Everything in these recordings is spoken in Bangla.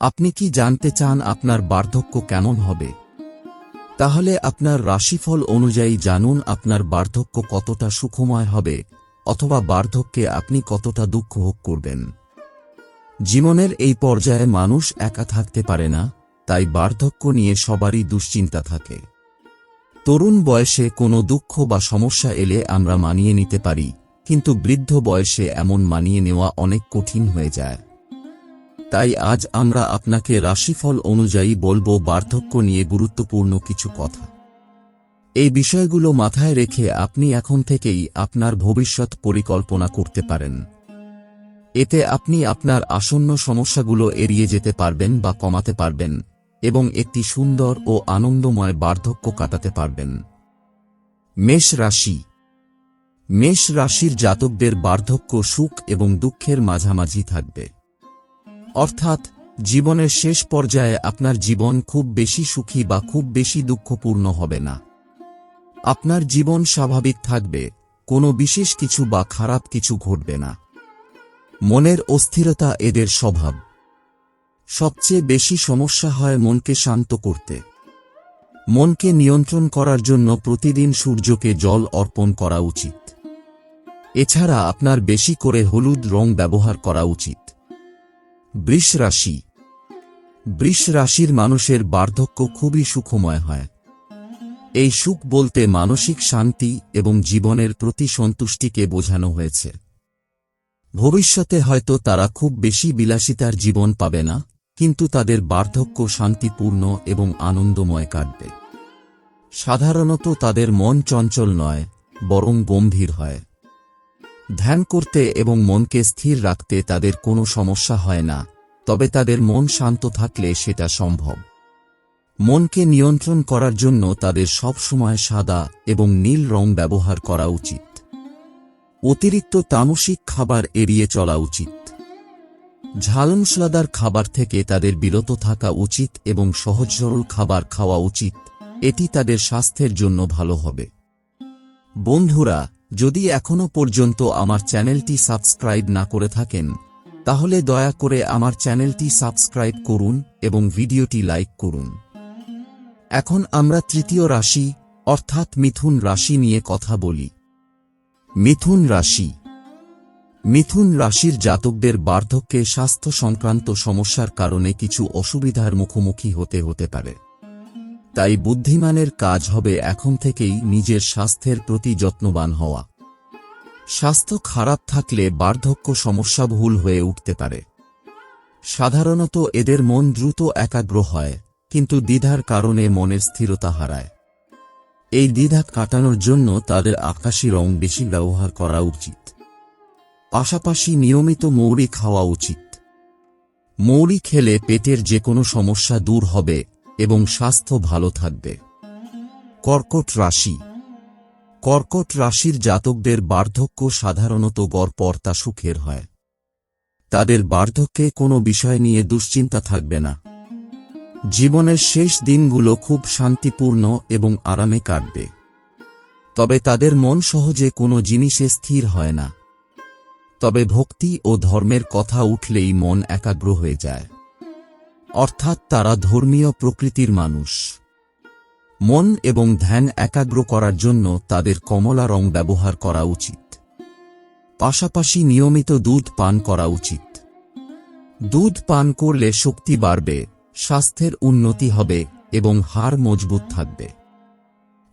আপনি কি জানতে চান আপনার বার্ধক্য কেমন হবে? তাহলে আপনার রাশিফল অনুযায়ী জানুন আপনার বার্ধক্য কতটা সুখময় হবে, অথবা বার্ধক্যে আপনি কতটা দুঃখ ভোগ করবেন। জীবনের এই পর্যায়ে মানুষ একা থাকতে পারে না, তাই বার্ধক্য নিয়ে সবারই দুশ্চিন্তা থাকে। তরুণ বয়সে কোনো দুঃখ বা সমস্যা এলে আমরা মানিয়ে নিতে পারি, কিন্তু বৃদ্ধ বয়সে এমন মানিয়ে নেওয়া অনেক কঠিন হয়ে যায়। তাই আজ আমরা আপনাকে রাশিফল অনুযায়ী বলব বার্ধক্য নিয়ে গুরুত্বপূর্ণ কিছু কথা। এই বিষয়গুলো মাথায় রেখে আপনি এখন থেকেই আপনার ভবিষ্যৎ পরিকল্পনা করতে পারেন। এতে আপনি আপনার আসন্ন সমস্যাগুলো এড়িয়ে যেতে পারবেন বা কমাতে পারবেন এবং একটি সুন্দর ও আনন্দময় বার্ধক্য কাটাতে পারবেন। মেষ রাশি। মেষ রাশির জাতকদের বার্ধক্য সুখ এবং দুঃখের মাঝামাঝি থাকবে। অর্থাৎ, জীবনের শেষ পর্যায়ে আপনার জীবন খুব বেশি সুখী বা খুব বেশি দুঃখপূর্ণ হবে না। আপনার জীবন স্বাভাবিক থাকবে, কোনো বিশেষ কিছু বা খারাপ কিছু ঘটবে না। মনের অস্থিরতা এদের স্বভাব। সবচেয়ে বেশি সমস্যা হয় মনকে শান্ত করতে। মনকে নিয়ন্ত্রণ করার জন্য প্রতিদিন সূর্যকে জল অর্পণ করা উচিত। এছাড়া আপনার বেশি করে হলুদ রং ব্যবহার করা উচিত। বৃষ রাশি বৃষ রাশির মানুষের বার্ধক্য খুবই সুখময় হয়। এই সুখ বলতে মানসিক শান্তি এবং জীবনের প্রতি সন্তুষ্টিকে বোঝানো হয়েছে। ভবিষ্যতে হয়তো তারা খুব বেশি বিলাসিতার জীবন পাবে না, কিন্তু তাদের বার্ধক্য শান্তিপূর্ণ এবং আনন্দময় কাটবে। সাধারণত তাদের মন চঞ্চল নয়, বরং গম্ভীর হয়। ধ্যান করতে এবং মনকে স্থির রাখতে তাদের কোনো সমস্যা হয় না, তবে তাদের মন শান্ত থাকলে সেটা সম্ভব। মনকে নিয়ন্ত্রণ করার জন্য তাদের সবসময় সাদা এবং নীল রং ব্যবহার করা উচিত। অতিরিক্ত তামসিক খাবার এড়িয়ে চলা উচিত। ঝালমসলাদার খাবার থেকে তাদের বিরত থাকা উচিত এবং সহজ সরল খাবার খাওয়া উচিত, এটি তাদের স্বাস্থ্যের জন্য ভালো হবে। বন্ধুরা যদি এখনও পর্যন্ত আমার চ্যানেলটি সাবস্ক্রাইব না করে থাকেন, তাহলে দয়া করে আমার চ্যানেলটি সাবস্ক্রাইব করুন এবং ভিডিওটি লাইক করুন। এখন আমরা তৃতীয় রাশি, অর্থাৎ মিথুন রাশি নিয়ে কথা বলি। মিথুন রাশি। মিথুন রাশির জাতকদের বার্ধক্যে স্বাস্থ্য সংক্রান্ত সমস্যার কারণে কিছু অসুবিধার মুখোমুখি হতে হতে পারে। তাই বুদ্ধিমানের কাজ হবে এখন থেকেই নিজের স্বাস্থ্যের প্রতি যত্নবান হওয়া। স্বাস্থ্য খারাপ থাকলে বার্ধক্য সমস্যা সমস্যাবহুল হয়ে উঠতে পারে। সাধারণত এদের মন দ্রুত একাগ্র হয়, কিন্তু দ্বিধার কারণে মনের স্থিরতা হারায়। এই দ্বিধা কাটানোর জন্য তাদের আকাশী রং বেশি ব্যবহার করা উচিত। পাশাপাশি নিয়মিত মৌরি খাওয়া উচিত। মৌরি খেলে পেটের যে কোনো সমস্যা দূর হবে এবং স্বাস্থ্য ভালো থাকবে। কর্কট রাশি। কর্কট রাশির জাতকদের বার্ধক্য সাধারণত গড়পর্তা সুখের হয়। তাদের বার্ধক্যে কোনো বিষয় নিয়ে দুশ্চিন্তা থাকবে না। জীবনের শেষ দিনগুলো খুব শান্তিপূর্ণ এবং আরামে কাটবে। তবে তাদের মন সহজে কোনো জিনিসে স্থির হয় না। তবে ভক্তি ও ধর্মের কথা উঠলেই মন একাগ্র হয়ে যায়। অর্থাৎ তারা ধর্মীয় প্রকৃতির মানুষ। মন এবং ধ্যান একাগ্র করার জন্য তাদের কমলা রং ব্যবহার করা উচিত। পাশাপাশি নিয়মিত দুধ পান করা উচিত। দুধ পান করলে শক্তি বাড়বে, স্বাস্থ্যের উন্নতি হবে এবং হাড় মজবুত থাকবে।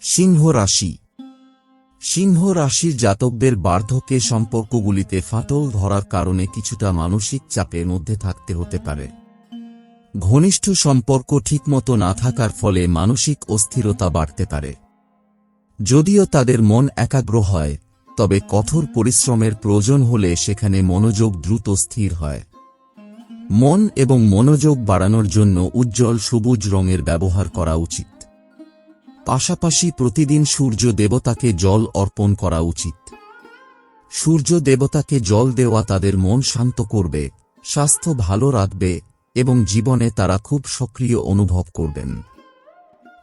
সিংহ রাশি। সিংহ রাশির জাতকদের বার্ধক্যে সম্পর্কগুলিতে ফাটল ধরার কারণে কিছুটা মানসিক চাপের মধ্যে থাকতে হতে পারে। ঘনিষ্ঠ সম্পর্ক ঠিকমতো না থাকার ফলে মানসিক অস্থিরতা বাড়তে পারে। যদিও তাদের মন একাগ্র হয়, তবে কঠোর পরিশ্রমের প্রয়োজন হলে সেখানে মনোযোগ দ্রুত স্থির হয়। মন এবং মনোযোগ বাড়ানোর জন্য উজ্জ্বল সবুজ রঙের ব্যবহার করা উচিত। পাশাপাশি প্রতিদিন সূর্য দেবতাকে জল অর্পণ করা উচিত। সূর্য দেবতাকে জল দেওয়া তাদের মন শান্ত করবে, স্বাস্থ্য ভালো রাখবে এবং জীবনে তারা খুব সক্রিয় অনুভব করবেন।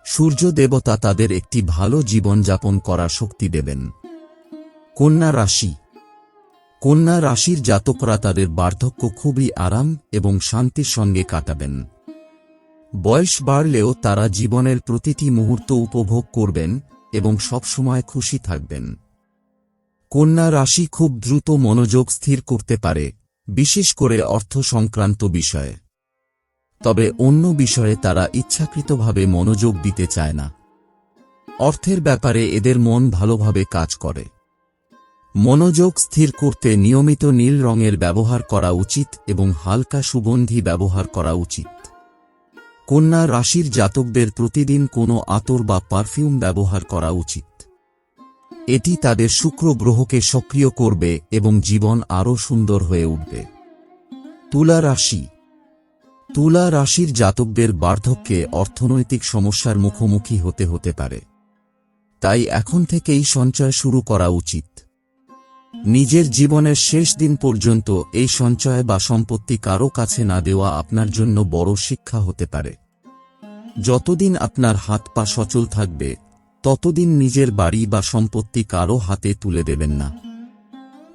সূর্য দেবতা তাদের একটি ভালো জীবন যাপন করার শক্তি দেবেন। কন্যা রাশি। কন্যা রাশির জাতকরা তাদের বার্ধক্য খুবই আরাম এবং শান্তির সঙ্গে কাটাবেন। বয়স বাড়লেও তারা জীবনের প্রতিটি মুহূর্ত উপভোগ করবেন এবং সবসময় খুশি থাকবেন। কন্যা রাশি খুব দ্রুত মনোযোগ স্থির করতে পারে, বিশেষ করে অর্থ সংক্রান্ত বিষয়ে। তবে অন্য বিষয়ে তারা ইচ্ছাকৃতভাবে মনোযোগ দিতে চায় না। অর্থের ব্যাপারে এদের মন ভালোভাবে কাজ করে। মনোযোগ স্থির করতে নিয়মিত নীল রঙের ব্যবহার করা উচিত এবং হালকা সুগন্ধি ব্যবহার করা উচিত। কন্যা রাশির জাতকদের প্রতিদিন কোনো আতর বা পারফিউম ব্যবহার করা উচিত। এটি তাদের শুক্র গ্রহকে সক্রিয় করবে এবং জীবন আরও সুন্দর হয়ে উঠবে। তুলা রাশি তুলা রাশির জাতকদের বার্ধক্যে অর্থনৈতিক সমস্যার মুখোমুখি হতে হতে পারে। তাই এখন থেকেই সঞ্চয় শুরু করা উচিত। নিজের জীবনের শেষ দিন পর্যন্ত এই সঞ্চয় বা সম্পত্তি কারও কাছে না দেওয়া আপনার জন্য বড় শিক্ষা হতে পারে। যতদিন আপনার হাত পা সচল থাকবে, ততদিন নিজের বাড়ি বা সম্পত্তি কারও হাতে তুলে দেবেন না।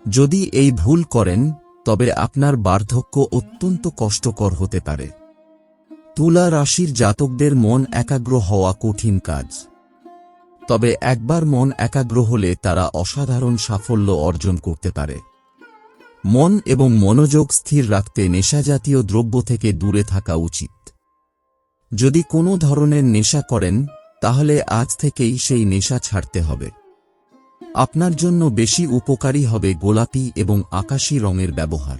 যদি এই ভুল করেন তবে আপনার বার্ধক্য অত্যন্ত কষ্টকর হতে পারে। তুলা রাশির জাতকদের মন একাগ্র হওয়া কঠিন কাজ। তবে একবার মন একাগ্র হলে তারা অসাধারণ সাফল্য অর্জন করতে পারে। মন এবং মনোযোগ স্থির রাখতে নেশাজাতীয় দ্রব্য থেকে দূরে থাকা উচিত। যদি কোনো ধরনের নেশা করেন, তাহলে আজ থেকেই সেই নেশা ছাড়তে হবে। আপনার জন্য বেশি উপকারী হবে গোলাপি এবং আকাশী রঙের ব্যবহার।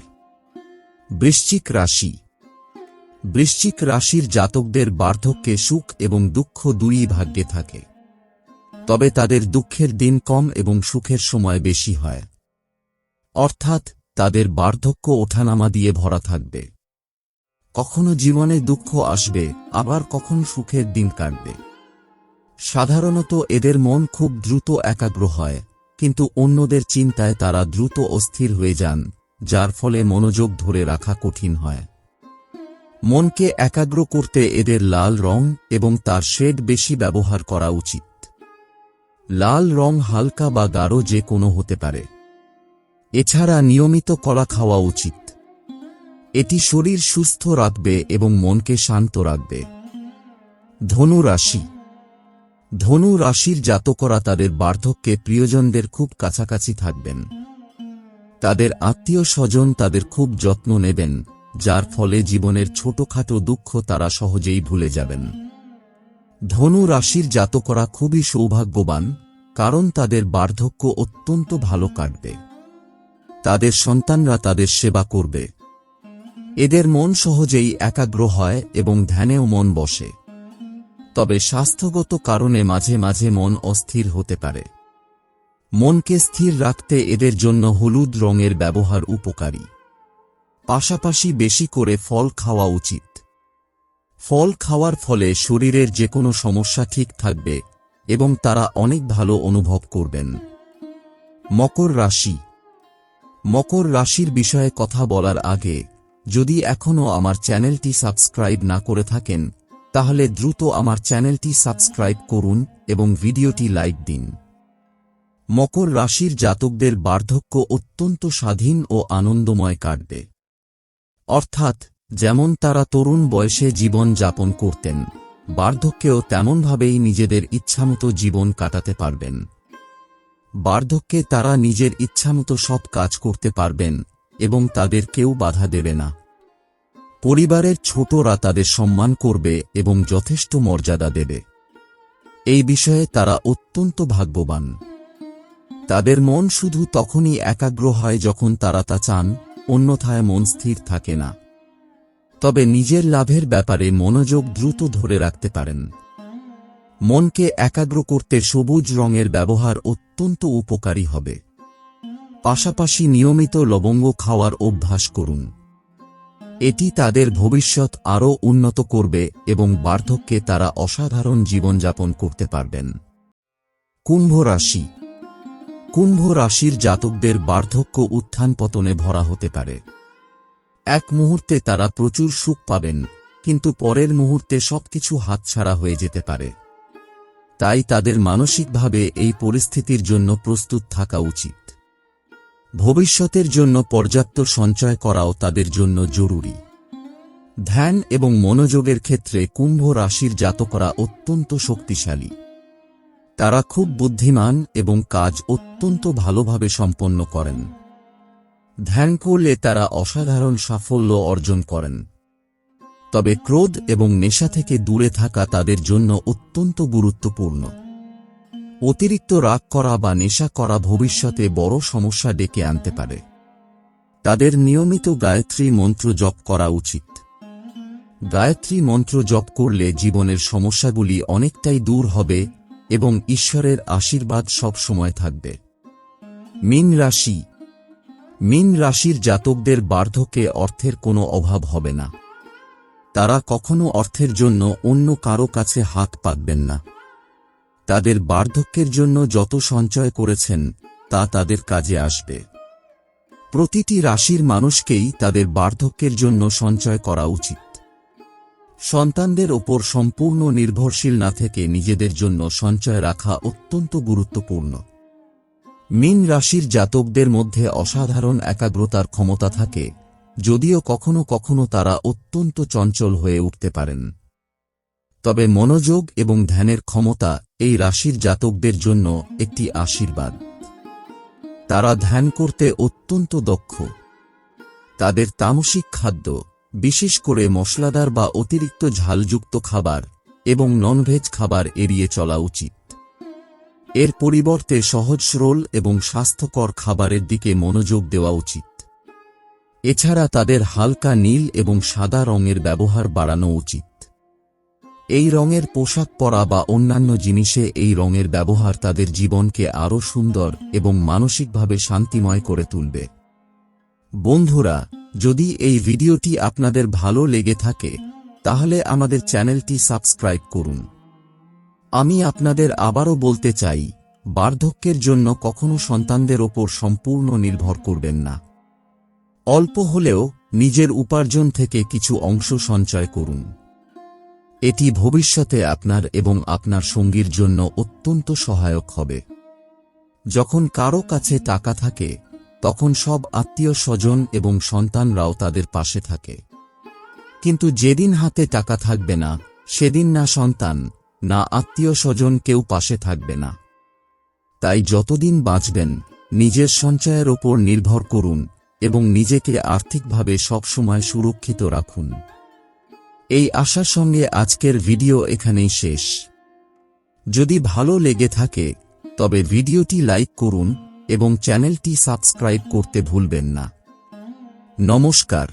বৃশ্চিক রাশি। বৃশ্চিক রাশির জাতকদের বার্ধক্যে সুখ এবং দুঃখ দুই ভাগ্যে থাকে। তবে তাদের দুঃখের দিন কম এবং সুখের সময় বেশি হয়। অর্থাৎ, তাদের বার্ধক্য ওঠানামা দিয়ে ভরা থাকবে। কখনো জীবনে দুঃখ আসবে, আবার কখন সুখের দিন কাটবে। সাধারণত এদের মন খুব দ্রুত একাগ্র হয়, কিন্তু অন্যদের চিন্তায় তারা দ্রুত অস্থির হয়ে যান, যার ফলে মনোযোগ ধরে রাখা কঠিন হয়। মনকে একাগ্র করতে এদের লাল রং এবং তার শেড বেশি ব্যবহার করা উচিত। লাল রং হালকা বা গাঢ় যে কোনো হতে পারে। এছাড়া নিয়মিত কলা খাওয়া উচিত। এটি শরীর সুস্থ রাখবে এবং মনকে শান্ত রাখবে। ধনু রাশি ধনু রাশির জাতকরা তাদের বার্ধক্যে প্রিয়জনদের খুব কাছাকাছি থাকবেন। তাদের আত্মীয় স্বজন তাদের খুব যত্ন নেবেন, যার ফলে জীবনের ছোটখাটো দুঃখ তারা সহজেই ভুলে যাবেন। ধনু রাশির জাতকরা খুবই সৌভাগ্যবান, কারণ তাদের বার্ধক্য অত্যন্ত ভালো কাটবে। তাদের সন্তানরা তাদের সেবা করবে। এদের মন সহজেই একাগ্র হয় এবং ধ্যানেও মন বসে। তবে স্বাস্থ্যগত কারণে মাঝে মাঝে মন অস্থির হতে পারে। মনকে স্থির রাখতে এদের জন্য হলুদ রঙের ব্যবহার উপকারী। পাশাপাশি বেশি করে ফল খাওয়া উচিত। ফল খাওয়ার ফলে শরীরের যে কোনো সমস্যা ঠিক থাকবে এবং তারা অনেক ভালো অনুভব করবেন। মকর রাশি। মকর রাশির বিষয়ে কথা বলার আগে যদি এখনও আমার চ্যানেলটি সাবস্ক্রাইব না করে থাকেন তাহলে দ্রুত আমার চ্যানেলটি সাবস্ক্রাইব করুন এবং ভিডিওটি লাইক দিন। মকর রাশির জাতকদের বার্ধক্য অত্যন্ত স্বাধীন ও আনন্দময় কাটবে। অর্থাৎ, যেমন তারা তরুণ বয়সে জীবন যাপন করতেন, বার্ধক্যেও তেমনভাবেই নিজেদের ইচ্ছামতো জীবন কাটাতে পারবেন। বার্ধক্যে তারা নিজের ইচ্ছামতো সব কাজ করতে পারবেন এবং তাদের কেউ বাধা দেবে না। পরিবারের ছোটরা তাদের সম্মান করবে এবং যথেষ্ট মর্যাদা দেবে। এই বিষয়ে তারা অত্যন্ত ভাগ্যবান। তাদের মন শুধু তখনই একাগ্র হয় যখন তারা তা চান, অন্যথায় মন স্থির থাকে না। তবে নিজের লাভের ব্যাপারে মনোযোগ দ্রুত ধরে রাখতে পারেন। মনকে একাগ্র করতে সবুজ রঙের ব্যবহার অত্যন্ত উপকারী হবে। পাশাপাশি নিয়মিত লবঙ্গ খাওয়ার অভ্যাস করুন। এটি তাদের ভবিষ্যৎ আরও উন্নত করবে এবং বার্ধক্যে তারা অসাধারণ জীবনযাপন করতে পারবেন। কুম্ভ রাশি। কুম্ভ রাশির জাতকদের বার্ধক্য উত্থান পতনে ভরা হতে পারে। এক মুহূর্তে তারা প্রচুর সুখ পাবেন, কিন্তু পরের মুহূর্তে সবকিছু হাতছাড়া হয়ে যেতে পারে। তাই তাদের মানসিকভাবে এই পরিস্থিতির জন্য প্রস্তুত থাকা উচিত। ভবিষ্যতের জন্য পর্যাপ্ত সঞ্চয় করাও তাদের জন্য জরুরি। ধ্যান এবং মনোযোগের ক্ষেত্রে কুম্ভ রাশির জাতকরা অত্যন্ত শক্তিশালী। তারা খুব বুদ্ধিমান এবং কাজ অত্যন্ত ভালোভাবে সম্পন্ন করেন। ধ্যান করলে তারা অসাধারণ সাফল্য অর্জন করেন। তবে ক্রোধ এবং নেশা থেকে দূরে থাকা তাদের জন্য অত্যন্ত গুরুত্বপূর্ণ। অতিরিক্ত রাগ করা বা নেশা করা ভবিষ্যতে বড় সমস্যা ডেকে আনতে পারে। তাদের নিয়মিত গায়ত্রী মন্ত্র জপ করা উচিত। গায়ত্রী মন্ত্র জপ করলে জীবনের সমস্যাগুলি অনেকটাই দূর হবে এবং ঈশ্বরের আশীর্বাদ সব সময় থাকবে। মিন রাশি। মিন রাশির জাতকদের বার্ধক্যে অর্থের কোনো অভাব হবে না। তারা কখনো অর্থের জন্য অন্য কারও কাছে হাত পাতবেন না। তাদের বার্ধক্যের জন্য যত সঞ্চয় করেছেন, তা তাদের কাজে আসবে। প্রতিটি রাশির মানুষকেই তাদের বার্ধক্যের জন্য সঞ্চয় করা উচিত। সন্তানদের ওপর সম্পূর্ণ নির্ভরশীল না থেকে নিজেদের জন্য সঞ্চয় রাখা অত্যন্ত গুরুত্বপূর্ণ। মিন রাশির জাতকদের মধ্যে অসাধারণ একাগ্রতার ক্ষমতা থাকে, যদিও কখনো কখনো তারা অত্যন্ত চঞ্চল হয়ে উঠতে পারেন। তবে মনোযোগ এবং ধ্যানের ক্ষমতা এই রাশির জাতকদের জন্য একটি আশীর্বাদ। তারা ধ্যান করতে অত্যন্ত দক্ষ। তাদের তামসিক খাদ্য, বিশেষ করে মশলাদার বা অতিরিক্ত ঝালযুক্ত খাবার এবং ননভেজ খাবার এড়িয়ে চলা উচিত। এর পরিবর্তে সহজ সরল এবং স্বাস্থ্যকর খাবারের দিকে মনোযোগ দেওয়া উচিত। এছাড়া তাদের হালকা নীল এবং সাদা রঙের ব্যবহার বাড়ানো উচিত। এই রঙের পোশাক পরা বা অন্যান্য জিনিসে এই রঙের ব্যবহার তাদের জীবনকে আরও সুন্দর এবং মানসিকভাবে শান্তিময় করে তুলবে। বন্ধুরা, যদি এই ভিডিওটি আপনাদের ভালো লেগে থাকে, তাহলে আমাদের চ্যানেলটি সাবস্ক্রাইব করুন। আমি আপনাদের আবারও বলতে চাই, বার্ধক্যের জন্য কখনো সন্তানদের ওপর সম্পূর্ণ নির্ভর করবেন না। অল্প হলেও নিজের উপার্জন থেকে কিছু অংশ সঞ্চয় করুন। এটি ভবিষ্যতে আপনার এবং আপনার সঙ্গীর জন্য অত্যন্ত সহায়ক হবে। যখন কারও কাছে টাকা থাকে, তখন সব আত্মীয় স্বজন এবং সন্তানরাও তাদের পাশে থাকে। কিন্তু যেদিন হাতে টাকা থাকবে না, সেদিন না সন্তান, না আত্মীয় স্বজন কেউ পাশে থাকবে না। তাই যতদিন বাঁচবেন, নিজের সঞ্চয়ের ওপর নির্ভর করুন এবং নিজেকে আর্থিকভাবে সবসময় সুরক্ষিত রাখুন। এই আশার সঙ্গে আজকের ভিডিও এখানেই শেষ। যদি ভালো লেগে থাকে, তবে ভিডিওটি লাইক করুন এবং চ্যানেলটি সাবস্ক্রাইব করতে ভুলবেন না। নমস্কার।